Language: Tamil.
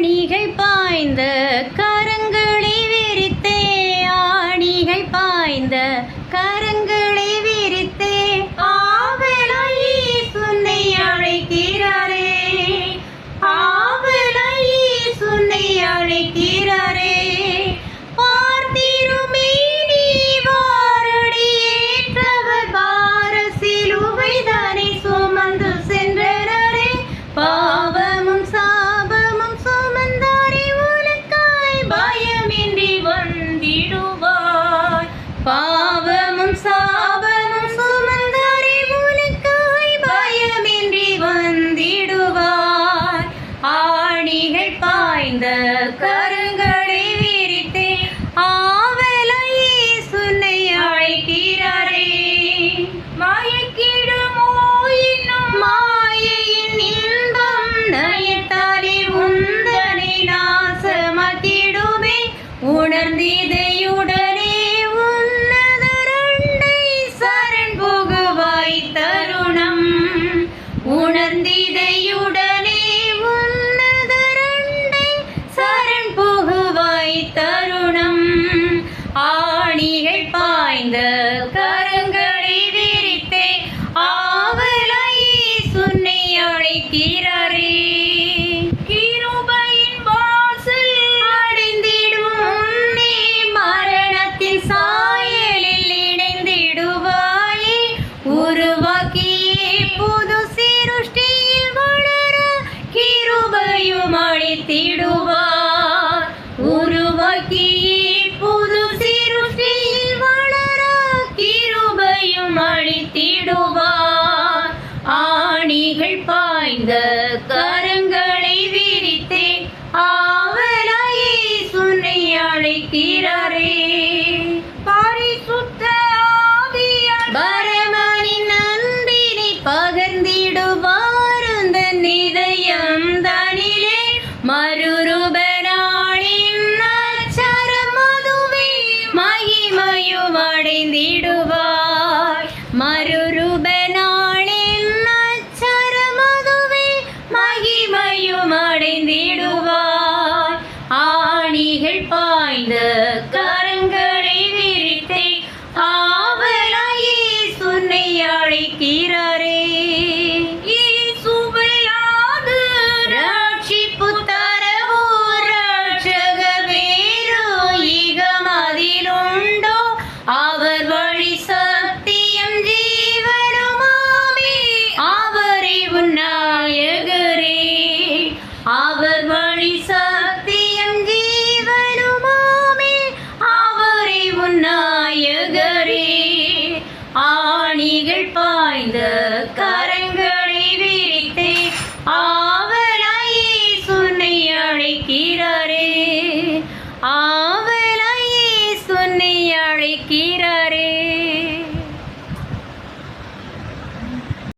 மணிகள் பாய்ந்த கா நினைக்கிறரே பரிசுத்த பரமனின் அன்பினை பகர்ந்திடுவார் அந்த நிதயம் தனிலே. மறுரூபனாளின் அச்சரமதுவே மகிமையும் அடைந்திடுவார். வழி சத்தியம் ஜீவனுமாமே. அவரே உன்னாயகரே ஆணிகள் பாய்ந்த கரங்களை விரித்தே. ஆவலாயே சுனை அழைக்கிறாரே. ஆவலாயே சுனை அழைக்கிறார்